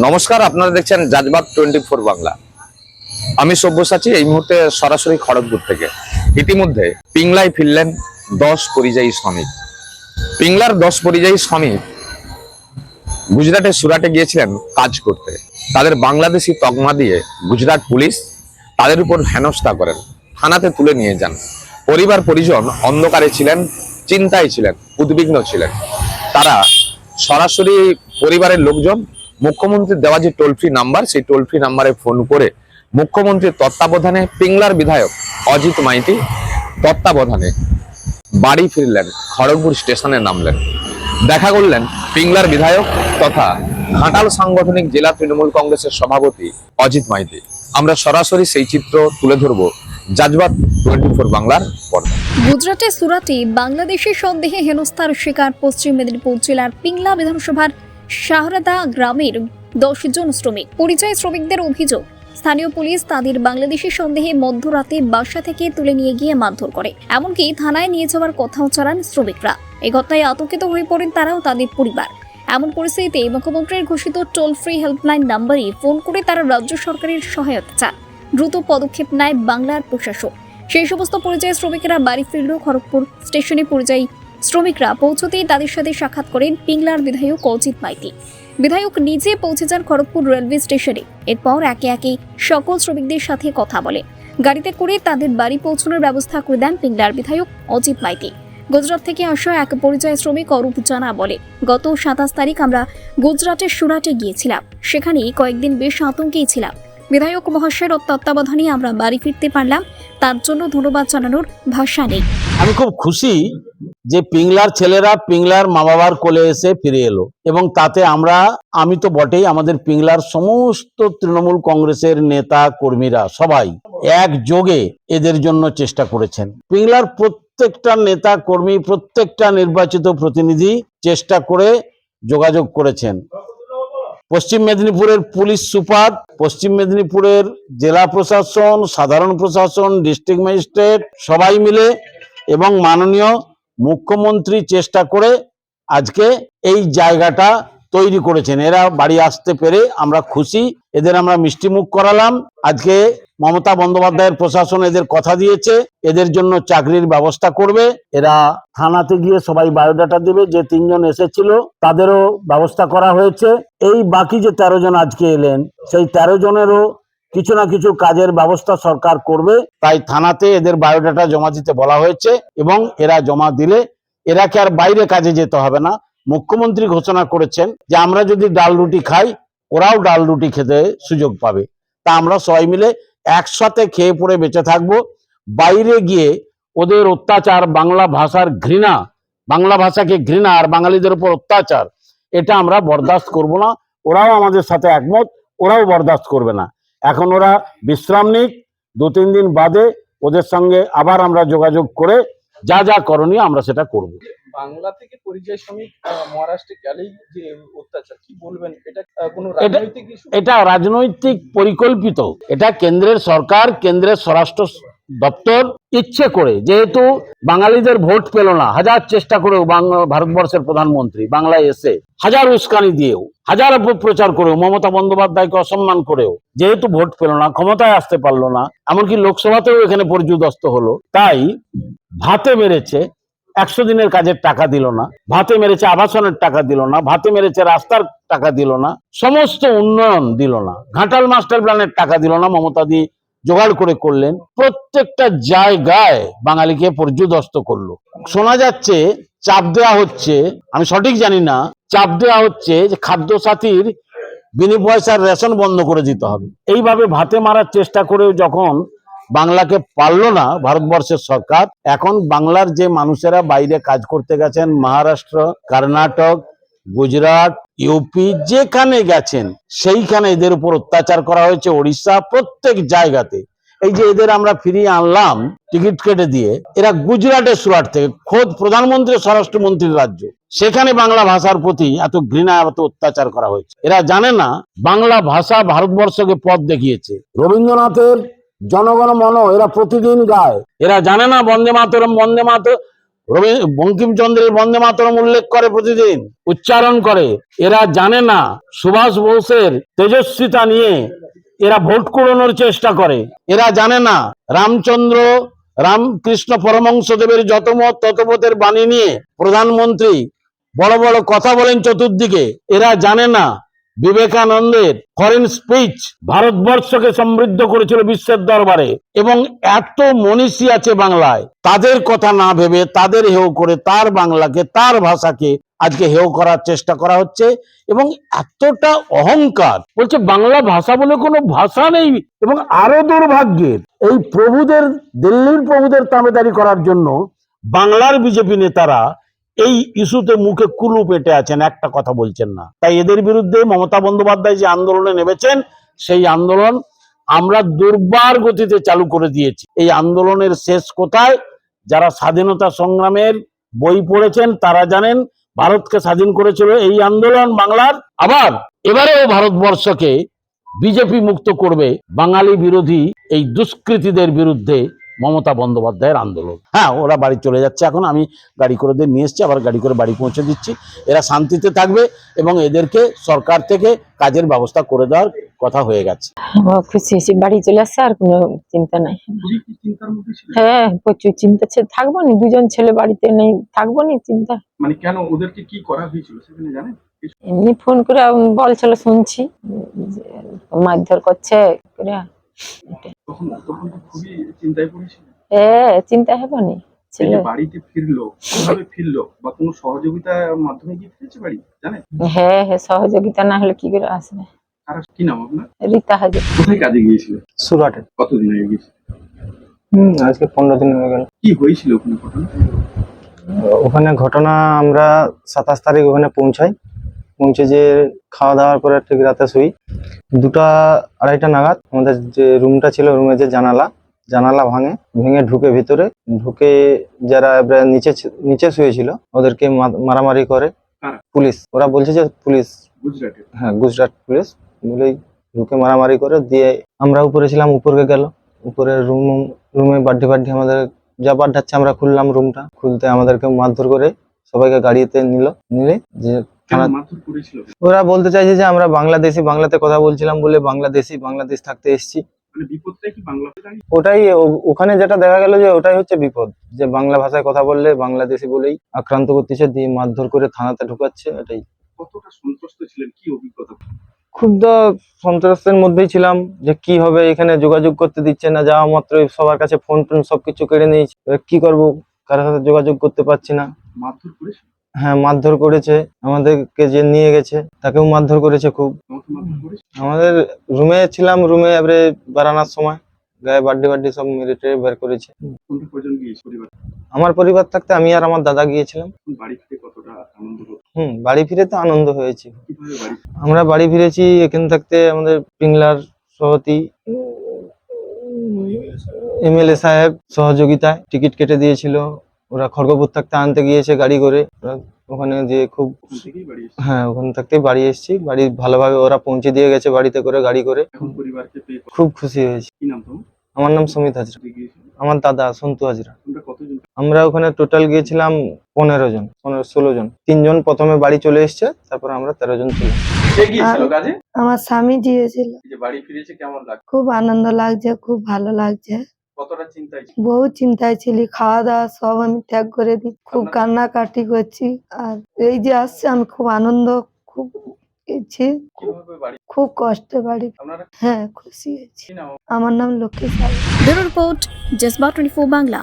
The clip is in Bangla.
নমস্কার, আপনারা দেখছেন জাজবাগ টোয়েন্টি ফোর বাংলা। আমি সব্যসাচী, এই মুহূর্তে সরাসরি খড়গপুর থেকে। ইতিমধ্যে পিংলায় ফিরলেন দশ পরিযায়ী শ্রমিক। পিংলার দশ পরিযায়ী শ্রমিক গুজরাটের সুরাটে গিয়েছিলেন কাজ করতে। তাদের বাংলাদেশি তকমা দিয়ে গুজরাট পুলিশ তাদের উপর হেনস্থা করেন। থানাতে তুলে নিয়ে যান। পরিবার পরিজন অন্ধকারে ছিলেন, চিন্তায় ছিলেন, উদ্বিগ্ন ছিলেন। তারা সরাসরি পরিবারের লোকজন মুখ্যমন্ত্রীর দেওয়া যে টোল ফ্রি নাম্বার সেই টোল ফ্রি নাম্বারে ফোন করে মুখ্যমন্ত্রীর তত্ত্বাবধানে পিংলার বিধায়ক অজিত মাইতি তত্ত্বাবধানে বাড়ি ফিরলেন, খড়গপুর স্টেশনে নামলেন। দেখা করলেন পিংলার বিধায়ক তথা ঘাটাল সাংগঠনিক জেলা তৃণমূল কংগ্রেসের সভাপতি অজিত মাইতি। আমরা সরাসরি সেই চিত্র তুলে ধরবো জাজবাত টোয়েন্টি ফোর বাংলার পর্দায়। গুজরাটের সুরাটে বাংলাদেশের সন্দেহে হেনস্থার শিকার পশ্চিম মেদিনীপুর জেলার পিংলা বিধানসভার শাহরাদা গ্রামের দশ জন শ্রমিক। পরিচয় শ্রমিকদের অভিযোগ, স্থানীয় পুলিশ তাদের বাংলাদেশি সন্দেহে মধ্যরাতে বাসা থেকে তুলে নিয়ে গিয়ে মারধর করে। এমনকি থানায় নিয়ে যাওয়ার কথাও চালান শ্রমিকরা। এই ঘটনায় আতঙ্কিত হয়ে পড়েন তারাও তাদের পরিবার। এমন পরিস্থিতিতে মুখ্যমন্ত্রীর ঘোষিত টোল ফ্রি হেল্পলাইন নাম্বারে ফোন করে তারা রাজ্য সরকারের সহায়তা চান। দ্রুত পদক্ষেপ নেয় বাংলার প্রশাসক। সেই সমস্ত পরিযায়ী শ্রমিকেরা বাড়ি ফিরল খড়গপুর স্টেশনে পরিযায়ী শ্রমিকরা পৌঁছতেই তাদের সাথে সাক্ষাৎ করেন পিংলার বিধায়ক অজিত মাইতি। বিধায়ক নিজে পৌঁছে যান খড়গপুর রেলওয়ে স্টেশনে। এরপর একে একে সকল শ্রমিকদের সাথে কথা বলে। গাড়িতে করে তাদের বাড়ি পৌঁছানোর ব্যবস্থা করে দেন পিংলার বিধায়ক অজিত মাইতি। গুজরাট থেকে আসা এক পরিচয় শ্রমিক অরূপ জানা বলে, গত সাতাশ তারিখ আমরা গুজরাটের সুরাটে গিয়েছিলাম। সেখানে কয়েকদিন বেশ আতঙ্কেই ছিলাম। বিধায়ক মহাশয়ের তত্ত্বাবধানে আমরা বাড়ি ফিরতে পারলাম। তার জন্য ধন্যবাদ জানানোর ভাষা নেই। আমি খুব খুশি যে পিংলার ছেলেরা পিংলার মা বাবার কোলে এসে ফিরে এলো। এবং তাতে আমরা, আমি তো বটেই আমাদের পিংলার সমস্ত তৃণমূল কংগ্রেসের নেতা, কর্মীরা সবাই একযোগে এদের জন্য চেষ্টা করেছেন। পিংলার প্রত্যেকটা নেতা, কর্মী, প্রত্যেকটা নির্বাচিত প্রতিনিধি চেষ্টা করে যোগাযোগ করেছেন। পশ্চিম মেদিনীপুরের পুলিশ সুপার, পশ্চিম মেদিনীপুরের জেলা প্রশাসন, সাধারণ প্রশাসন, ডিস্ট্রিক্ট ম্যাজিস্ট্রেট সবাই মিলে এবং মাননীয় মুখ্যমন্ত্রী চেষ্টা করে আজকে এই জায়গাটা তৈরি করেছেন। এরা বাড়ি আসতে পেরে আমরা খুশি, এদের আমরা মিষ্টিমুখ করালাম। আজকে মমতা বন্দ্যোপাধ্যায়ের প্রশাসন এদের কথা দিয়েছে, এদের জন্য চাকরির ব্যবস্থা করবে। এরা থানাতে গিয়ে সবাই বায়োডাটা দেবে, যে তিনজন এসেছিল তাদেরও ব্যবস্থা করা হয়েছে। এই বাকি যে তেরো জন আজকে এলেন, সেই তেরো জনেরও কিছু না কিছু কাজের ব্যবস্থা সরকার করবে। তাই থানাতে এদের বায়োডাটা জমা দিতে বলা হয়েছে এবং এরা জমা দিলে এরাকে আর বাইরে কাজে যেতে হবে না। মুখ্যমন্ত্রী ঘোষণা করেছেন যে আমরা যদি ডাল রুটি খাই, ওরাও ডাল রুটি খেতে সুযোগ পাবে। তা আমরা সবাই মিলে একসাথে খেয়ে পড়ে বেঁচে থাকব। বাইরে গিয়ে ওদের অত্যাচার, বাংলা ভাষার ঘৃণা, বাংলা ভাষাকে ঘৃণা আর বাঙালিদের উপর অত্যাচার, এটা আমরা বরদাস্ত করব না। ওরাও আমাদের সাথে একমত, ওরাও বরদাস্ত করবে না। এখন ওরা বিশ্রাম নিক দু তিন দিন বাদে ওদের সঙ্গে আবার আমরা যোগাযোগ করে যা যা করণীয় আমরা সেটা করব। বাংলা থেকে পরিযায়ী শ্রমিক মহারাষ্ট্রে গেলেই যে অত্যাচার কি বলবেন? এটা কোনো রাজনৈতিক এটা রাজনৈতিক পরিকল্পিত। এটা কেন্দ্রের সরকার কেন্দ্রের স্বরাষ্ট্র দপ্তর ইচ্ছে করে, যেহেতু বাঙালিদের ভোট পেল না, হাজার চেষ্টা করেও ভারতবর্ষের প্রধানমন্ত্রী বাংলায় এসে, হাজার উস্কানি দিয়েও, হাজার অপপ্রচার করেও, মমতা বন্দ্যোপাধ্যায়কে অসম্মান করেও, যেহেতু ভোট পেল না, ক্ষমতায় আসতে পারল না, এমনকি লোকসভাতেও এখানে পর্যুদস্ত হলো, তাই ভাতে মেরেছে, একশো দিনের কাজের টাকা দিল না, ভাতে মেরেছে আবাসনের টাকা দিল না, ভাতে মেরেছে রাস্তার টাকা দিল না, সমস্ত উন্নয়ন দিল না, ঘাটাল মাস্টার প্ল্যানের টাকা দিল না, মমতা দি জোগাড় করে করলেন, প্রত্যেকটা জায়গায় বাঙালিকে পর্যুদস্ত করল। শোনা যাচ্ছে, চাপ দেওয়া হচ্ছে, আমি সঠিক জানি না, চাপ দেওয়া হচ্ছে যে খাদ্য সাথীর বিনি পয়সার রেশন বন্ধ করে দিতে হবে। এইভাবে ভাতে মারার চেষ্টা করেও যখন বাংলাকে পারল না, ভারতবর্ষের সরকার, এখন বাংলার যে মানুষেরা বাইরে কাজ করতে গেছেন, মহারাষ্ট্র, কর্ণাটক গুজরাট ইউপি যেখানে গেছেন সেইখানে এদের উপর অত্যাচার করা হয়েছে ওড়িশা প্রত্যেক জায়গাতে। এই যে এদের আমরা ফিরিয়ে আনলাম টিকিট কেটে দিয়ে এরা গুজরাটের সুরাট থেকে খোদ প্রধানমন্ত্রী স্বরাষ্ট্রমন্ত্রীর রাজ্য। সেখানে বাংলা ভাষার প্রতি এত ঘৃণা এত অত্যাচার করা হয়েছে। এরা জানে না বাংলা ভাষা ভারতবর্ষকে পথ দেখিয়েছে। রবীন্দ্রনাথের জনগণ মন এরা প্রতিদিন গায়। এরা জানে না বন্দে মাতরম বন্দে মাতর রবি, বঙ্কিমচন্দ্রের বন্দে মাতরম উল্লেখ করে প্রতিদিন, উচ্চারণ করে। এরা জানে না সুভাষ বোসের তেজস্বিতা নিয়ে এরা ভোট কুড়ানোর চেষ্টা করে। এরা জানে না রামচন্দ্র, রামকৃষ্ণ পরমংসদেবের যত মত, তত মতের বাণী নিয়ে প্রধানমন্ত্রী বড় বড় কথা বলেন চতুর্দিকে। এরা জানে না বিবেকানন্দের ফরেন স্পিচ ভারতবর্ষকে সমৃদ্ধ করেছিল বিশ্বের দরবারে এবং এত মনীষী আছে বাংলায়। তাদের কথা না ভেবে, তাদের হেও করে তার বাংলাকে, তার ভাষাকে আজকে হেও করার চেষ্টা করা হচ্ছে এবং এতটা অহংকার। বলছে, বাংলা ভাষা বলে কোনো ভাষা নেই এবং আরও দুর্ভাগ্যের, এই প্রভুদের, দিল্লির প্রভুদের তামেদারি করার জন্য বাংলার বিজেপি নেতারা এই ইস্যুতে মুখে কুলু পেটে আছেন, একটা কথা বলছেন না। তাই এদের বিরুদ্ধে মমতা বন্দ্যোপাধ্যায় যে আন্দোলনে নেমেছেন, সেই আন্দোলন আমরা দুর্বার গতিতে চালু করে দিয়েছি। এই আন্দোলনের শেষ কোথায়? যারা স্বাধীনতা সংগ্রামের বই পড়েছেন, তারা জানেন ভারতকে স্বাধীন করেছিল এই আন্দোলন বাংলার। আবার এবারেও ভারতবর্ষকে বিজেপি মুক্ত করবে বাঙালি বিরোধী এই দুষ্কৃতীদের বিরুদ্ধে মমতা বন্দ্যোপাধ্যায়ের আন্দোলন। হ্যাঁ ওরা বাড়ি চলে যাচ্ছে এখন আমি গাড়ি করে দিয়ে নিয়ে এসছি আবার গাড়ি করে বাড়ি পৌঁছে দিচ্ছি। এরা শান্তিতে থাকবে এবং এদেরকে সরকার থেকে কাজের ব্যবস্থা করে দেওয়ার কথা হয়ে গেছে। খুশি হয়েছি বাড়ি চলে আসছে আর কোনো চিন্তা নাই। হ্যাঁ প্রচুর চিন্তা থাকব নি দুজন ছেলে বাড়িতে নেই থাকব নি চিন্তা। মানে কেন ওদেরকে কি করা হয়েছিল সেখানে জানেন? এমনি ফোন করে বলছিল শুনছি। মারধর করছে করে তখন তখন তো খুবই চিন্তায় পড়েছিল। হ্যাঁ চিন্তা হবে নি ছেলে। বাড়িতে ফিরলো কীভাবে ফিরলো? বা কোনো সহযোগিতার মাধ্যমে কি ফিরেছে বাড়ি? জানেন? হ্যাঁ হ্যাঁ সহযোগিতা না হলে কি করে আসবে? আর কি নাম আপনার? রীতা হাজার। কোথায় কাজে গিয়েছিল? সুরাটে। কতদিন আগে গিয়েছিল? হুম আজকে পনেরো দিন হয়ে গেল। কি হয়েছিল ওখানে ঘটনা? ওখানে ঘটনা আমরা সাতাশ তারিখ ওখানে পৌঁছাই। পৌঁছে যে খাওয়া দাওয়ার পরে ঠিক রাতে শুই। দুটা আড়াইটা নাগাদ আমাদের যে রুমটা ছিল রুমে যে জানালা জানালা ভাঙে ভেঙে ঢুকে ভিতরে ঢুকে যারা নিচে নিচে শুয়েছিল ওদেরকে মারামারি করে পুলিশ। ওরা বলছে যে পুলিশ। হ্যাঁ গুজরাট পুলিশ। বলেই ঢুকে মারামারি করে দিয়ে আমরা উপরে ছিলাম উপরে গেল। উপরে রুম রুমে বাড্ডি বাড্ডি আমাদের যা বাড্ডাচ্ছে আমরা খুললাম রুমটা। খুলতে আমাদেরকে মারধর করে সবাইকে গাড়িতে নিল নিলে যে করেছিল? ওরা বলতে চাইছে যে আমরা বাংলাদেশি বাংলাতে কথা বলছিলাম বলে বাংলাদেশি বাংলাদেশ থাকতে এসেছি। মানে ওটাই ওখানে যেটা দেখা গেল যে ওটাই হচ্ছে বিপদ যে বাংলা ভাষায় কথা বললে বাংলাদেশি বলেই আক্রান্ত করতেছে দিয়ে মারধর করে থানাতে ঢুকাচ্ছে এটাই। কতটা সন্তুষ্ট ছিলেন? কি অভিজ্ঞতা? ক্ষুব্ধ সন্ত্রাসের মধ্যেই ছিলাম যে কি হবে এখানে যোগাযোগ করতে দিচ্ছে না যাওয়া মাত্র সবার কাছে ফোন টোন সবকিছু কেড়ে নিয়েছে কি করব? কারোর সাথে যোগাযোগ করতে পারছি না। মারধর করেছিল? হ্যাঁ মারধর করেছে। আমাদেরকে যে নিয়ে গেছে তাকেও মারধর করেছে খুব। আমাদের রুমে ছিলাম রুমে এবারে বেড়ানোর সময়। গায়ে বাড্ডি বাড্ডি সব মেরে টেরে বের করেছে। আমার পরিবার থাকতে আমি আর আমার দাদা গিয়েছিলাম। হুম বাড়ি ফিরে তো আনন্দ হয়েছে। আমরা বাড়ি ফিরেছি এখান থাকতে আমাদের পিংলার সভাপতি এমএলএ সাহেব সহযোগিতায় টিকিট কেটে দিয়েছিল। ওরা খড়গপুর থাকতে আনতে গিয়েছে গাড়ি করে। ওখানে যে খুব হ্যাঁ ওখান থাকতেই বাড়ি এসেছি। বাড়ি ভালোভাবে ওরা পৌঁছে দিয়ে গেছে বাড়িতে করে গাড়ি করে। খুব খুশি হয়েছি। কি নাম তোমার? আমার নাম সুমিত হাজরা। আমার দাদা সন্তু হাজরা। আমরা ওখানে টোটাল গিয়েছিলাম পনেরো জন পনেরো ষোলো জন। তিনজন প্রথমে বাড়ি চলে এসছে তারপর আমরা তেরো জন ছিলাম। কে গিয়েছিল কাজে? আমার স্বামী দিয়েছিল বাড়ি ফিরেছে খুব আনন্দ লাগছে খুব ভালো লাগছে। কতটা চিন্তায় ছিল? বহু চিন্তায় ছিলি খাওয়া দাওয়া সব আমি ত্যাগ করে দিই খুব কান্না কান্নাকাটি করছি আর এই যে আসছে আমি খুব আনন্দ খুব ইচ্ছি খুব কষ্টে বাড়ি হ্যাঁ খুশি হয়েছি। আমার নাম Lakshmi Saha. Bureau report Jazba twenty Bangla.